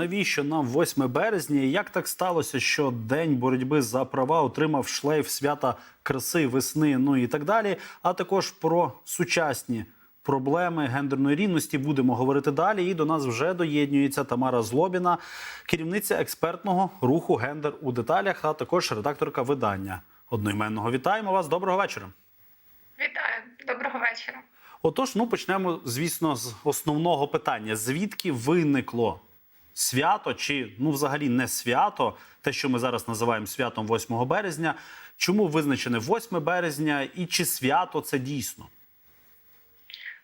навіщо нам 8 березня? І як так сталося, що День боротьби за права отримав шлейф свята краси, весни, ну і так далі. А також про сучасні проблеми гендерної рівності будемо говорити далі. І до нас вже доєднюється Тамара Злобіна, керівниця експертного руху Гендер у деталях, а також редакторка видання одноіменного. Вітаємо вас. Доброго вечора. Вітаю, доброго вечора. Отож, ну почнемо, звісно, з основного питання: звідки виникло свято, чи ну взагалі не свято, те, що ми зараз називаємо святом 8 березня. Чому визначене 8 березня, і чи свято це дійсно?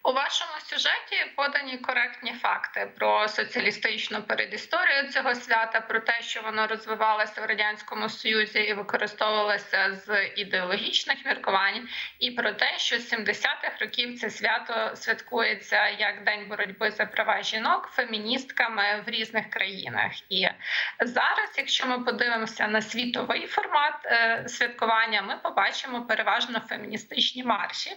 У вашому сюжеті подані коректні факти про соціалістичну передісторію цього свята, про те, що воно розвивалося в радянському союзі і використовувалося з ідеологічних міркувань, і про те, що з 70-х років це свято святкується як день боротьби за права жінок феміністками в різних країнах. І зараз, якщо ми подивимося на світовий формат е, святкування, ми побачимо переважно феміністичні марші.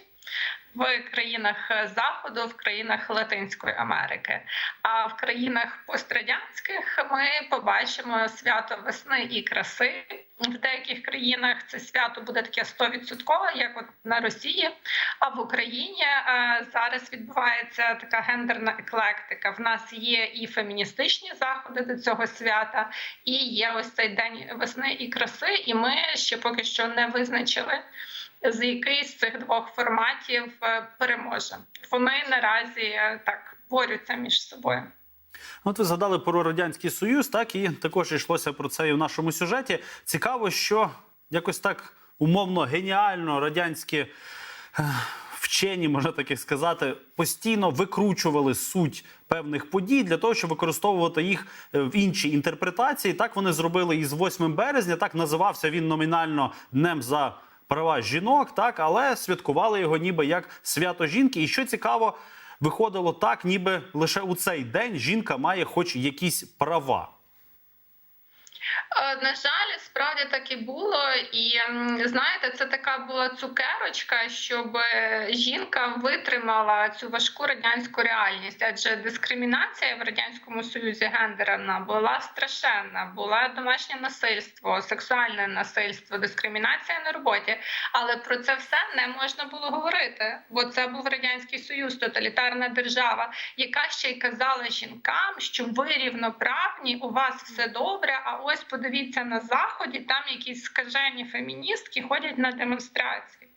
В країнах Заходу, в країнах Латинської Америки, а в країнах пострадянських ми побачимо свято весни і краси. В деяких країнах це свято буде таке 100%, як от на Росії. А в Україні е, зараз відбувається така гендерна еклектика. В нас є і феміністичні заходи до цього свята, і є ось цей день весни і краси. І ми ще поки що не визначили з який з цих двох форматів е, переможе. Вони наразі е, так борються між собою. От ви згадали про радянський союз, так і також йшлося про це і в нашому сюжеті. Цікаво, що якось так умовно геніально радянські е, вчені, можна так сказати, постійно викручували суть певних подій для того, щоб використовувати їх в іншій інтерпретації. Так вони зробили із 8 березня. Так називався він номінально днем за права жінок, так але святкували його ніби як свято жінки. І що цікаво, виходило так, ніби лише у цей день жінка має хоч якісь права. Е, На жаль, справді так і було, і знаєте, це така була цукерочка, щоб е, жінка витримала цю важку радянську реальність. Адже дискримінація в радянському союзі гендерна була страшенна, була домашнє насильство, сексуальне насильство, дискримінація на роботі. Але про це все не можна було говорити, бо це був радянський союз, тоталітарна держава, яка ще й казала жінкам, що ви рівноправні, у вас все добре. А ось подивіться на заході, там якісь скажені феміністки ходять на демонстрації.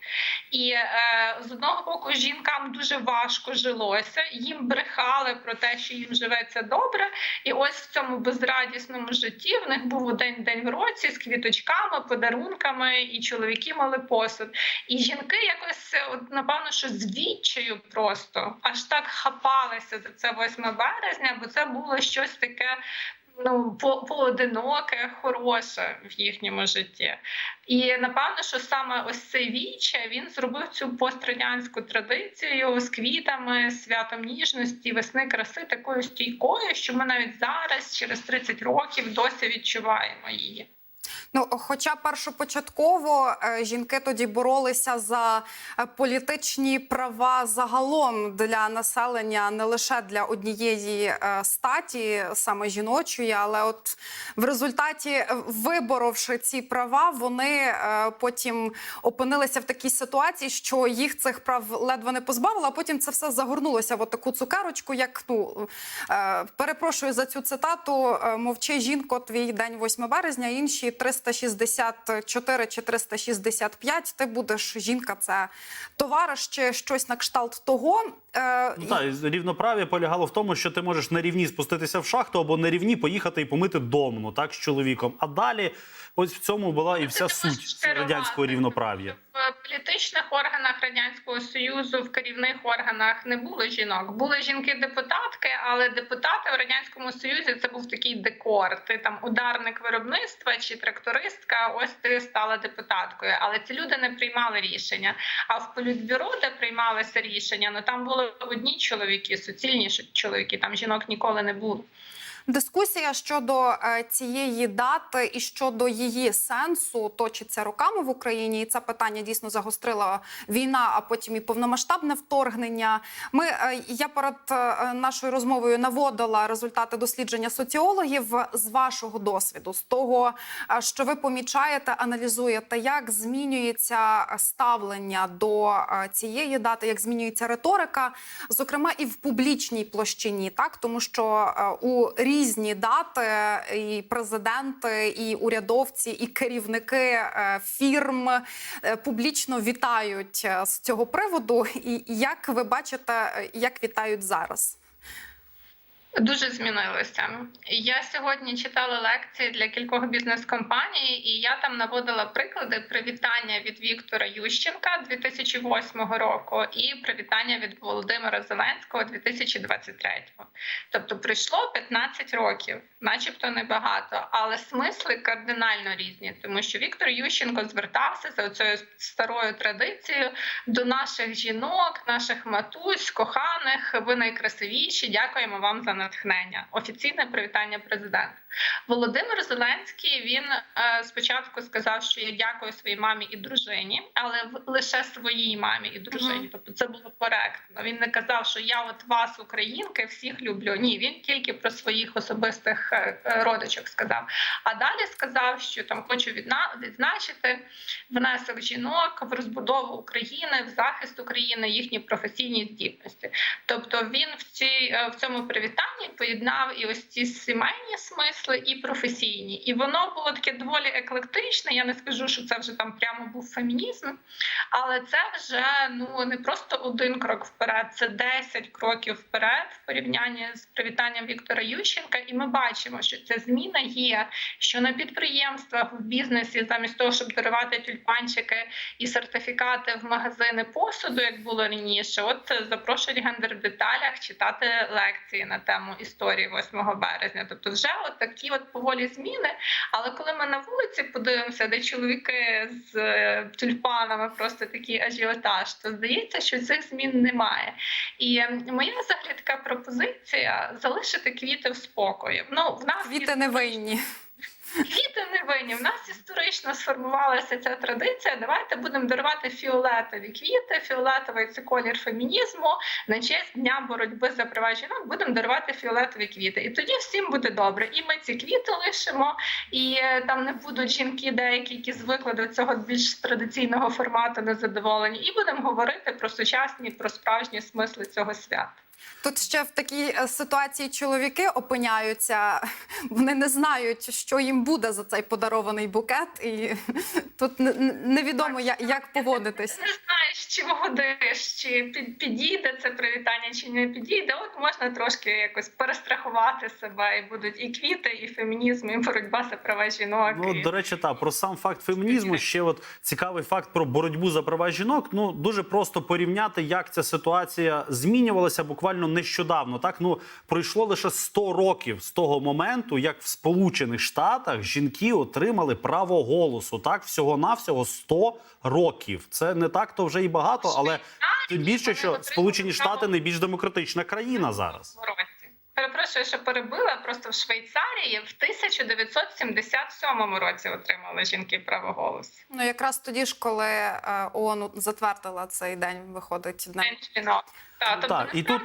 І е, з одного боку жінкам дуже важко жилося, їм брехали про те, що їм живеться добре. І ось в цьому безрадісному житті в них був один день в році з квіточками, подарунками, і чоловіки мали посуд. І жінки якось е, от, напевно, що з відчаю просто аж так хапалися за це 8 березня, бо це було щось таке. Ну, по- поодиноке, хороше в їхньому житті, і напевно, що саме ось цей віче він зробив цю пострадянську традицію з квітами, святом ніжності, весни краси такою стійкою, що ми навіть зараз, через 30 років, досі відчуваємо її. Ну, хоча першопочатково е, жінки тоді боролися за е, політичні права загалом для населення, не лише для однієї е, статі, саме жіночої, але от в результаті, виборовши ці права, вони потім опинилися в такій ситуації, що їх цих прав ледве не позбавили, а потім це все загорнулося в таку цукерочку, як ну перепрошую за цю цитату. Мовчи, жінко, твій день 8 березня, інші 364 чи 365, Ти будеш жінка, це товариш чи щось на кшталт того. Е, Ну, так, рівноправ'я полягало в тому, що ти можеш на рівні спуститися в шахту або на рівні поїхати і помити домну, так з чоловіком. А далі, ось в цьому була і вся суть радянського рівноправ'я. В політичних органах радянського союзу, в керівних органах не було жінок. Були жінки-депутатки, але депутати в радянському союзі це був такий декор. Ти там ударник виробництва чи трактористка. Ось ти стала депутаткою. Але ці люди не приймали рішення. А в політбюро, де приймалися рішення, ну там були одні чоловіки, суцільні чоловіки. Там жінок ніколи не було. Дискусія щодо е, цієї дати і щодо її сенсу точиться роками в Україні. І це питання дійсно загострила війна, а потім і повномасштабне вторгнення. Ми е, я перед е, нашою розмовою наводила результати дослідження соціологів з вашого досвіду, з того, що ви помічаєте, аналізуєте, як змінюється ставлення до цієї дати, як змінюється риторика, зокрема і в публічній площині, так тому що у різні дати і президенти, і урядовці, і керівники е, фірм е, публічно вітають е, з цього приводу. І як ви бачите, як вітають зараз? Дуже змінилося. Я сьогодні читала лекції для кількох бізнес-компаній, і я там наводила приклади привітання від Віктора Ющенка 2008 року і привітання від Володимира Зеленського 2023. Тобто пройшло 15 років, начебто небагато, але смисли кардинально різні, тому що Віктор Ющенко звертався за цією старою традицією до наших жінок, наших матусь, коханих. Ви найкрасивіші. Дякуємо вам за натхнення. Офіційне привітання президента. Володимир Зеленський він е, спочатку сказав, що я дякую своїй мамі і дружині, але лише своїй мамі і дружині. Тобто це було коректно. Він не казав, що я от вас, українки, всіх люблю. Ні, він тільки про своїх особистих е, е, родичок сказав. А далі сказав, що там хочу відзначити внесок жінок в розбудову України, в захист України, їхні професійні здібності. Тобто він в цій в цьому привітанні поєднав і ось ці сімейні смисли, і професійні. І воно було таке доволі еклектичне. Я не скажу, що це вже там прямо був фемінізм, але це вже ну не просто один крок вперед, це 10 кроків вперед в порівнянні з привітанням Віктора Ющенка. І ми бачимо, що ця зміна є. Що на підприємствах в бізнесі, замість того, щоб дарувати тюльпанчики і сертифікати в магазини посуду, як було раніше, от запрошують гендер деталях читати лекції на тему історії 8 березня. Тобто, вже от такі от поволі зміни. Але коли ми на вулиці подивимося, де чоловіки з е, тюльпанами просто такий ажіотаж, то здається, що цих змін немає. І е, моя взагалі така пропозиція залишити квіти в спокої. Ну в нас Квіти не винні. Квіти не винні. В нас історично сформувалася ця традиція. Давайте будемо дарувати фіолетові квіти. Фіолетовий це колір фемінізму. На честь дня боротьби за права жінок будемо дарувати фіолетові квіти. І тоді всім буде добре. І ми ці квіти лишимо, і е, там не будуть жінки, деякі, які звикли до цього більш традиційного формату, незадоволені. І будемо говорити про сучасні, про справжні смисли цього свята. Тут ще в такій е, ситуації чоловіки опиняються, вони не знають, що їм буде за цей подарований букет, і тут не- не- невідомо, я- як поводитись. Не знаєш, чи вгодиш, чи підійде це привітання, чи не підійде. От можна трошки якось перестрахувати себе, і будуть і квіти, і фемінізм, і боротьба за права жінок. Ну, і... до речі, та про сам факт фемінізму ще от цікавий факт про боротьбу за права жінок. Ну дуже просто порівняти, як ця ситуація змінювалася буквально нещодавно. Так ну пройшло лише 100 років з того моменту, як в Сполучених Штатах жінки отримали право голосу. Так, всього навсього 100 років. Це не так то вже і багато, але тим більше, що Сполучені Штати найбільш демократична країна зараз. Році. я ще перебила. Просто в Швейцарії в 1977 році отримали жінки право голосу. Ну якраз тоді ж, коли е, ООН затвердила цей день, виходить. День жінок. Та, тобто, Так, і тут,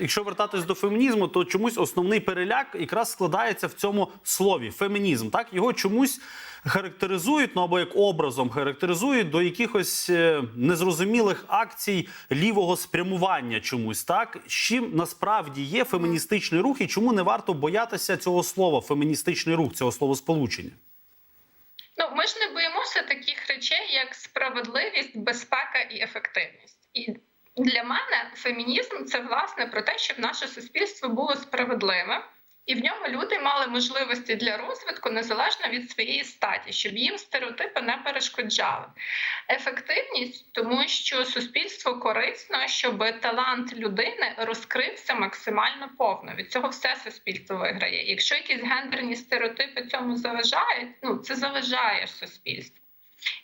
якщо вертатись до фемінізму, то чомусь основний переляк якраз складається в цьому слові фемінізм. Так його чомусь характеризують, ну або як образом характеризують до якихось е, незрозумілих акцій лівого спрямування чомусь. Так з чим насправді є феміністичний рух, і чому не варто боятися цього слова феміністичний рух, цього словосполучення? Ну, ми ж не боїмося таких речей, як справедливість, безпека і ефективність. І для мене фемінізм це власне про те, щоб наше суспільство було справедливим, і в ньому люди мали можливості для розвитку незалежно від своєї статі, щоб їм стереотипи не перешкоджали. Ефективність, тому що суспільство корисно, щоб талант людини розкрився максимально повно. Від цього все суспільство виграє. Якщо якісь гендерні стереотипи цьому заважають, ну це заважає суспільству.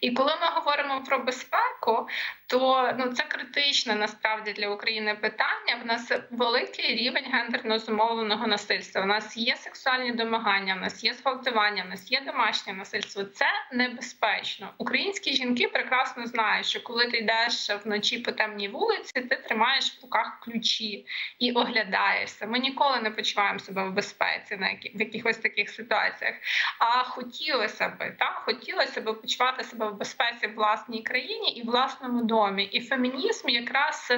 І коли ми говоримо про безпеку, то ну це критичне насправді для України питання. В нас великий рівень гендерно зумовленого насильства. У нас є сексуальні домагання, в нас є зґвалтування, в нас є домашнє насильство. Це небезпечно. Українські жінки прекрасно знають, що коли ти йдеш вночі по темній вулиці, ти тримаєш в руках ключі і оглядаєшся. Ми ніколи не почуваємо себе в безпеці на які, в якихось таких ситуаціях. А хотілося би так, хотілося би почувати себе в безпеці в власній країні і власному домі. І фемінізм якраз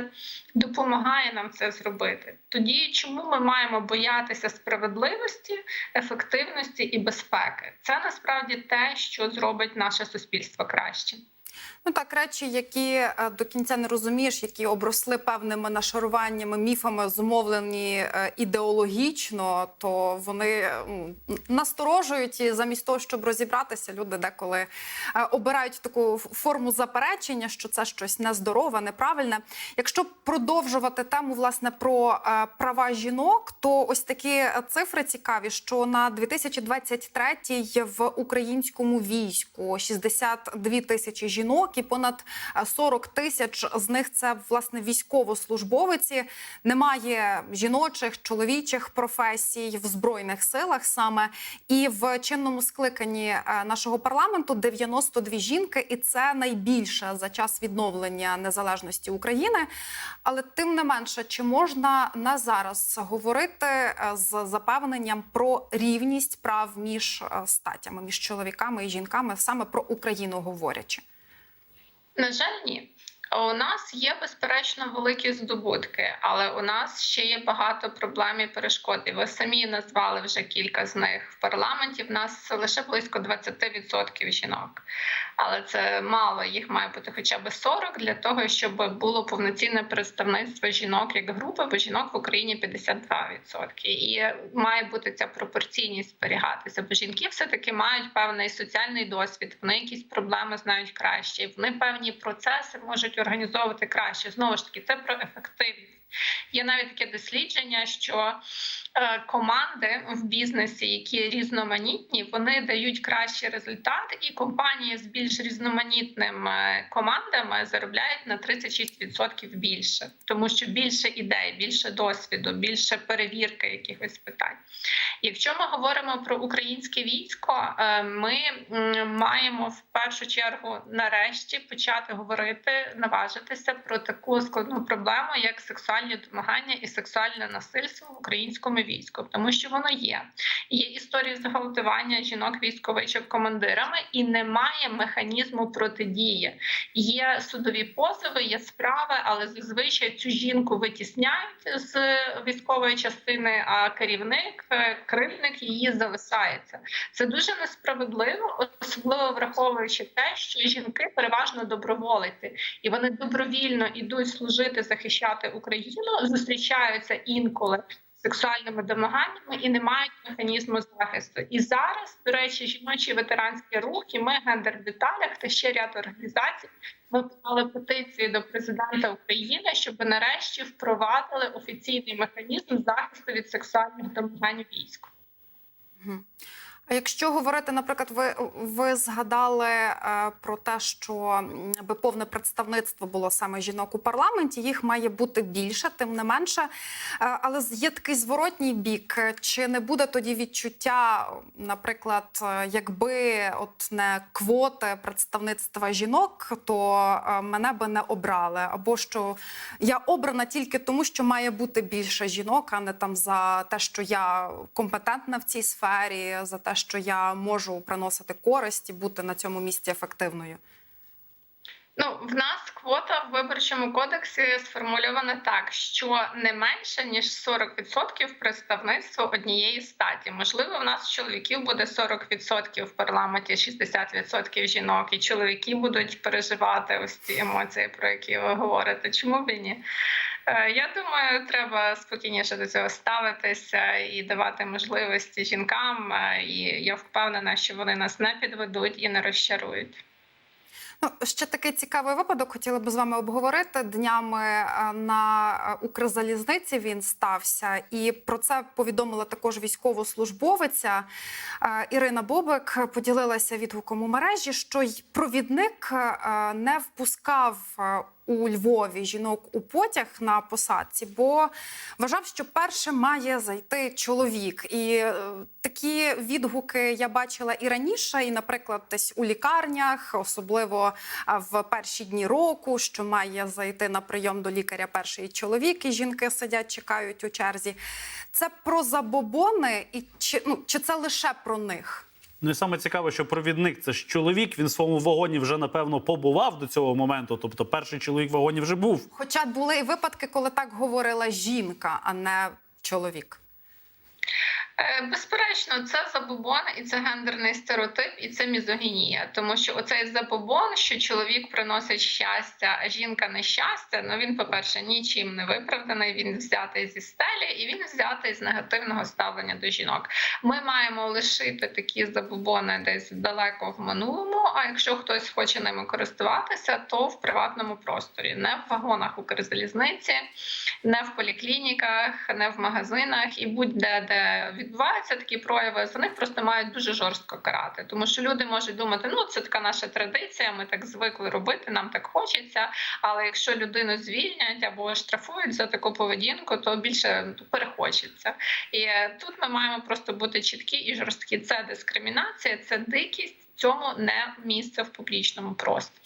допомагає нам це зробити. Тоді чому ми маємо боятися справедливості, ефективності і безпеки? Це насправді те, що зробить наше суспільство краще. Ну так, речі, які е, до кінця не розумієш, які обросли певними нашаруваннями, міфами, зумовлені е, ідеологічно, то вони насторожують і замість того, щоб розібратися, люди деколи е, обирають таку форму заперечення, що це щось нездорове, неправильне. Якщо продовжувати тему власне про права жінок, то ось такі цифри цікаві, що на 2023 в українському війську 62 тисячі жінок і понад е, 40 тисяч з них це власне військовослужбовиці. Немає жіночих, чоловічих професій в збройних силах саме. І в чинному скликанні е, нашого парламенту 92 жінки, і це найбільше за час відновлення незалежності України. Але тим не менше, чи можна на зараз говорити е, з запевненням про рівність прав між е, статтями, між чоловіками і жінками, саме про Україну говорячи? На жаль, ні. У нас є безперечно великі здобутки, але у нас ще є багато проблем і перешкод. І ви самі назвали вже кілька з них в парламенті. В нас лише близько 20% жінок, але це мало. Їх має бути хоча б 40 для того, щоб було повноцінне представництво жінок як групи, бо жінок в Україні 52%. І має бути ця пропорційність зберігатися. Бо жінки все таки мають певний соціальний досвід. Вони якісь проблеми знають краще. Вони певні процеси можуть організовувати краще. Знову ж таки, це про ефективність. Є навіть таке дослідження, що е, команди в бізнесі, які різноманітні, вони дають кращий результат, і компанії з більш різноманітними е, командами заробляють на 36% більше, тому що більше ідей, більше досвіду, більше перевірки якихось питань. Якщо ми говоримо про українське військо, е, ми маємо в першу чергу нарешті почати говорити, наважитися про таку складну проблему, як сексуальні домагання і сексуальне насильство в українському війську, тому що воно є. Є історії зґвалтування жінок військовичок командирами, і немає механізму протидії. Є судові позови, є справи, але зазвичай цю жінку витісняють з військової частини, а керівник, е, кривдник її залишається. Це дуже несправедливо, особливо враховуючи те, що жінки переважно доброволиці, і вони добровільно йдуть служити, захищати Україну, зустрічаються інколи. Сексуальними домаганнями і не мають механізму захисту. І зараз, до речі, жіночий ветеранський рух і ми гендер в деталях та ще ряд організацій. Ми подали петиції до президента України, щоб нарешті впровадили офіційний механізм захисту від сексуальних домагань війську. А якщо говорити, наприклад, ви, ви згадали е, про те, що м, аби повне представництво було саме жінок у парламенті, їх має бути більше, тим не менше. Е, але є такий зворотній бік. Чи не буде тоді відчуття, наприклад, е, якби от не квоти представництва жінок, то е, мене би не обрали, або що я обрана тільки тому, що має бути більше жінок, а не там за те, що я компетентна в цій сфері, за те, що я можу приносити користь і бути на цьому місці ефективною. Ну, в нас квота в виборчому кодексі сформульована так, що не менше ніж 40% представництва однієї статі. Можливо, в нас чоловіків буде 40% в парламенті, 60% жінок, і чоловіки будуть переживати ось ці емоції, про які ви говорите. Чому б і ні? Е, Я думаю, треба спокійніше до цього ставитися і давати можливості жінкам. е, І я впевнена, що вони нас не підведуть і не розчарують. Ну, ще такий цікавий випадок хотіла б з вами обговорити. Днями е, на е, Укрзалізниці він стався, і про це повідомила також військовослужбовиця е, Ірина Бобик. Поділилася відгуком у мережі, що й провідник не впускав. У Львові жінок у потяг на посадці, бо вважав, що перше має зайти чоловік. І такі відгуки я бачила і раніше, і, наприклад, десь у лікарнях, особливо а, в перші дні року, що має зайти на прийом до лікаря перший чоловік, і жінки сидять, чекають у черзі. Це про забобони, і чи, ну, чи це лише про них? Ну і саме цікаве, що провідник це ж чоловік. Він в своєму вагоні вже напевно побував до цього моменту. Тобто, перший чоловік в вагоні вже був. Хоча були і випадки, коли так говорила жінка, а не чоловік. Е, Безперечно, це забобон і це гендерний стереотип, і це мізогінія. Тому що оцей забобон, що чоловік приносить щастя, а жінка нещастя, ну він, по-перше, нічим не виправданий. Він взятий зі стелі, і він взятий з негативного ставлення до жінок. Ми маємо лишити такі забобони десь далеко в минулому. А якщо хтось хоче ними користуватися, то в приватному просторі, не в вагонах Укрзалізниці, не в поліклініках, не в магазинах і будь-де де відбуваються такі прояви, за них просто мають дуже жорстко карати. Тому що люди можуть думати, ну це така наша традиція, ми так звикли робити, нам так хочеться. Але якщо людину звільнять або штрафують за таку поведінку, то більше перехочеться. І е, тут ми маємо просто бути чіткі і жорсткі. Це дискримінація, це дикість. Цьому не місце в публічному просторі.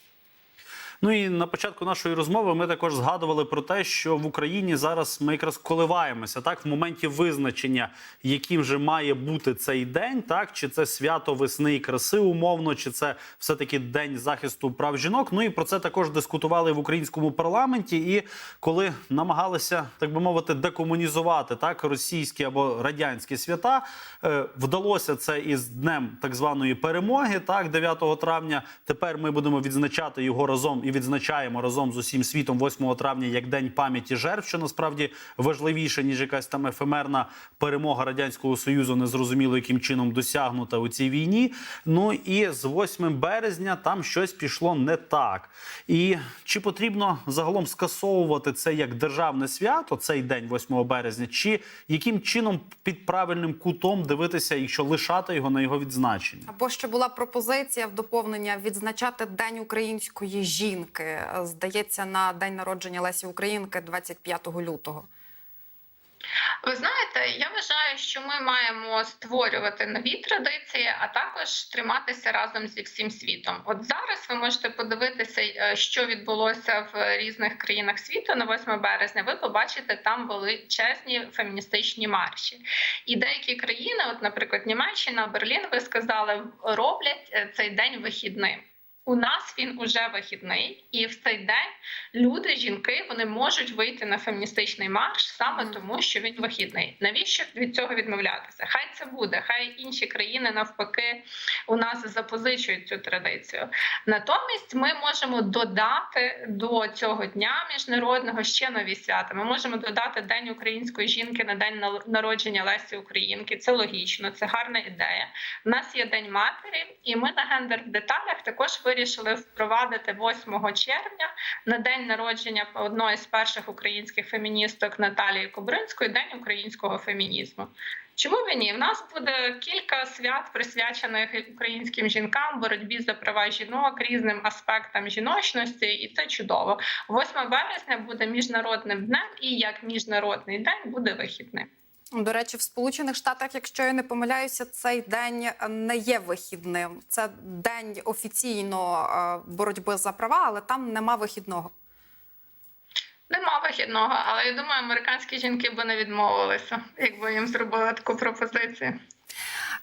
Ну і на початку нашої розмови ми також згадували про те, що в Україні зараз ми якраз коливаємося так в моменті визначення, яким же має бути цей день, так чи це свято весни і краси умовно, чи це все таки день захисту прав жінок. Ну і про це також дискутували в українському парламенті. І коли намагалися, так би мовити, декомунізувати так російські або радянські свята, е, вдалося це із днем так званої перемоги, так 9 травня. Тепер ми будемо відзначати його разом відзначаємо разом з усім світом 8 травня як день пам'яті жертв, що насправді важливіше ніж якась там ефемерна перемога радянського союзу, незрозуміло яким чином досягнута у цій війні. Ну і з 8 березня там щось пішло не так. І чи потрібно загалом скасовувати це як державне свято, цей день 8 березня, чи яким чином під правильним кутом дивитися, якщо лишати його на його відзначення? Або ще була пропозиція в доповнення відзначати День української жінки. Здається, на день народження Лесі Українки 25 лютого. Ви знаєте, я вважаю, що ми маємо створювати нові традиції, а також триматися разом зі всім світом. От зараз ви можете подивитися, е, що відбулося в різних країнах світу на 8 березня. Ви побачите там величезні феміністичні марші. І деякі країни, от, наприклад, Німеччина, Берлін, ви сказали, роблять е, цей день вихідним. У нас він уже вихідний, і в цей день люди, жінки, вони можуть вийти на феміністичний марш саме тому, що він вихідний. Навіщо від цього відмовлятися? Хай це буде, хай інші країни навпаки у нас запозичують цю традицію. Натомість ми можемо додати до цього дня міжнародного ще нові свята. Ми можемо додати День української жінки на день народження Лесі Українки. Це логічно, це гарна ідея. У нас є День матері, і ми на гендер в деталях також вирішили впровадити 8 червня на день народження одної з перших українських феміністок Наталії Кобринської, день українського фемінізму. Чому б ні? В нас буде кілька свят присвячених українським жінкам, боротьбі за права жінок, різним аспектам жіночності, і це чудово. 8 березня буде міжнародним днем, і як міжнародний день буде вихідним. До речі, в Сполучених Штатах, якщо я не помиляюся, цей день не є вихідним. Це день офіційно е, боротьби за права, але там нема вихідного. Нема вихідного, але я думаю, американські жінки би не відмовилися, якби їм зробили таку пропозицію.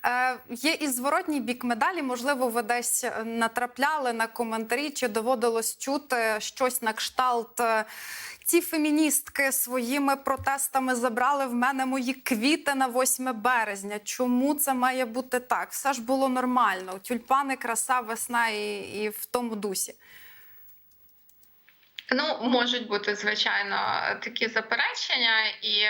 Е, є і зворотній бік медалі. Можливо, ви десь натрапляли на коментарі, чи доводилось чути щось на кшталт. е, Ці феміністки своїми протестами забрали в мене мої квіти на 8 березня. Чому це має бути так? Все ж було нормально. Тюльпани, краса, весна і, і в тому дусі. Ну, можуть бути звичайно такі заперечення, і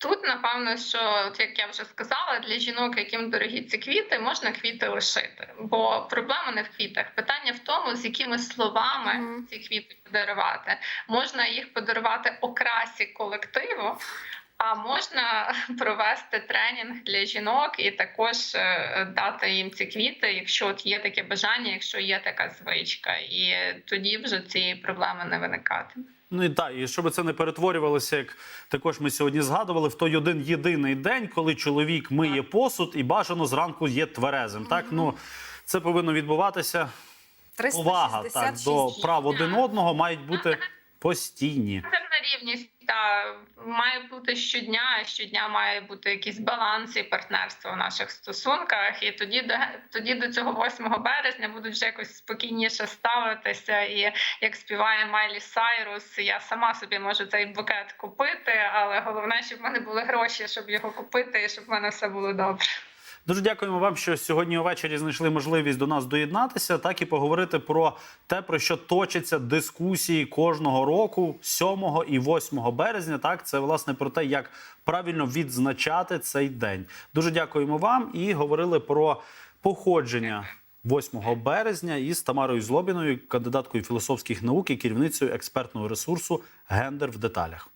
Тут напевно, що от як я вже сказала, для жінок, яким дорогі ці квіти, можна квіти лишити. Бо проблема не в квітах. Питання в тому, з якими словами Мгм. ці квіти подарувати. Можна їх подарувати окрасі колективу. А можна провести тренінг для жінок і також е, дати їм ці квіти, якщо от є таке бажання, якщо є така звичка, і тоді вже цієї проблеми не виникатиме. Ну і так, і щоб це не перетворювалося, як також ми сьогодні згадували, в той один єдиний день, коли чоловік миє посуд і бажано зранку є тверезим. Так, ну це повинно відбуватися. Увага так до прав один одного мають бути постійні. Гендерна рівність та має бути щодня. Щодня має бути якийсь баланс і партнерство в наших стосунках. І тоді до тоді до цього 8 березня будуть вже якось спокійніше ставитися. І як співає Майлі Сайрус, я сама собі можу цей букет купити, але головне, щоб в мене були гроші, щоб його купити, і щоб в мене все було добре. Дуже дякуємо вам, що сьогодні увечері знайшли можливість до нас доєднатися, так і поговорити про те, про що точаться дискусії кожного року, 7 і 8 березня. Так, це власне про те, як правильно відзначати цей день. Дуже дякуємо вам і говорили про походження. 8 березня із Тамарою Злобіною, кандидаткою філософських наук і керівницею експертного ресурсу Гендер в деталях.